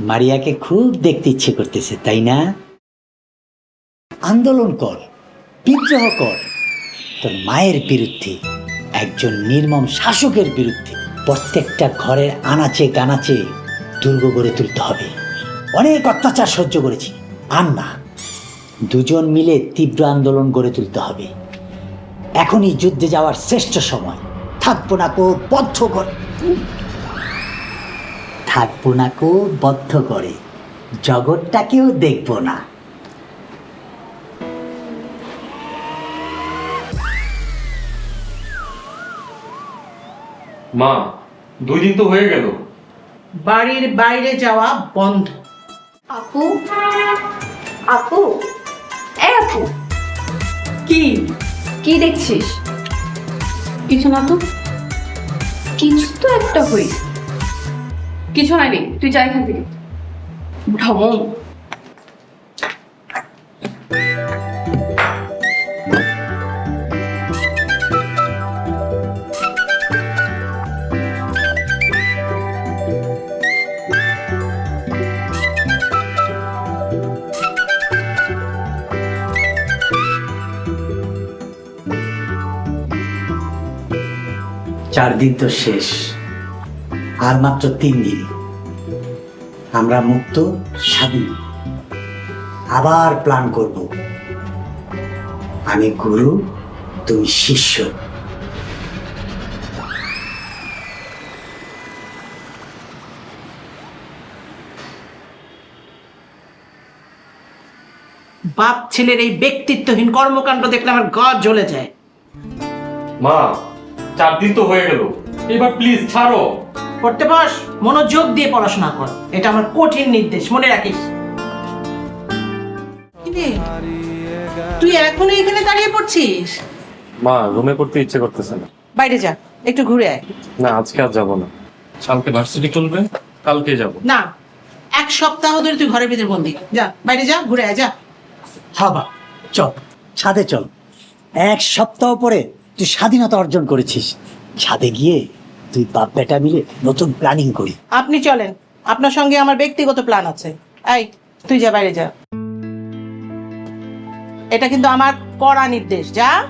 মারিয়াকে খুব দেখতে ইচ্ছে করতেছে, তাই না? আন্দোলন কর, বিদ্রোহ কর। তোর মায়ের বিরুদ্ধে, একজন নির্মম শাসকের বিরুদ্ধে প্রত্যেকটা ঘরের আনাচে কানাচে দুর্গ গড়ে তুলতে হবে। অনেক অত্যাচার সহ্য করেছি। আর না, দুজন মিলে তীব্র আন্দোলন গড়ে তুলতে হবে। এখনই যুদ্ধে যাওয়ার শ্রেষ্ঠ সময়। থাকব না কো বদ্ধ করে থাকব না কো বদ্ধ করে। জগৎটাকেও দেখব না মা দুই দিন তো হয়ে গেল। বাড়ির বাইরে যাওয়া বন্ধ। আপু আপু এ আপু। কি? কি দেখছিস? কিছু না তো? কিছু তো একটা হয়েছে। কিছু হয়নি তুই যাই এখান থেকে। ভ্রমণ। চার দিন তো শেষ। আর মাত্র তিন দিন। আমরা মুক্ত স্বাধীন। আবার প্ল্যান করব। আমি গুরু তুমি শিষ্য। বাপ ছেলের এই ব্যক্তিত্বহীন কর্মকাণ্ড দেখলে আমার গা জ্বলে যায়। মা চার দিন তো হয়ে গেল। এবার প্লিজ ছাড়ো। পড়তে বস মনোযোগ দিয়ে পড়াশোনা কর। এটা আমার কঠিন নির্দেশ মনে রাখিস। তুই এখনও এখানে দাঁড়িয়ে পড়ছিস? মা রুমে পড়তে ইচ্ছে করতেছে না। বাইরে যা একটু ঘুরে আয়। না আজকে আর যাব না। কালকে ভার্সিটি খুলবে কালকে যাব। না এক সপ্তাহ ধরে তুই ঘরের ভিতরে বন্দি। যা বাইরে যা ঘুরে আয় যা। হাবা চল ছাদে চল। এক সপ্তাহ পরে তুই স্বাধীনতা অর্জন করেছিস। ছাদে গিয়ে তুই বাপ বেটা মিলে নতুন প্ল্যানিং করি। আপনি চলেন। আপনার সঙ্গে আমার ব্যক্তিগত প্ল্যান আছে। এই, তুই যা বাইরে যা। এটা কিন্তু আমার কড়া নির্দেশ, যা।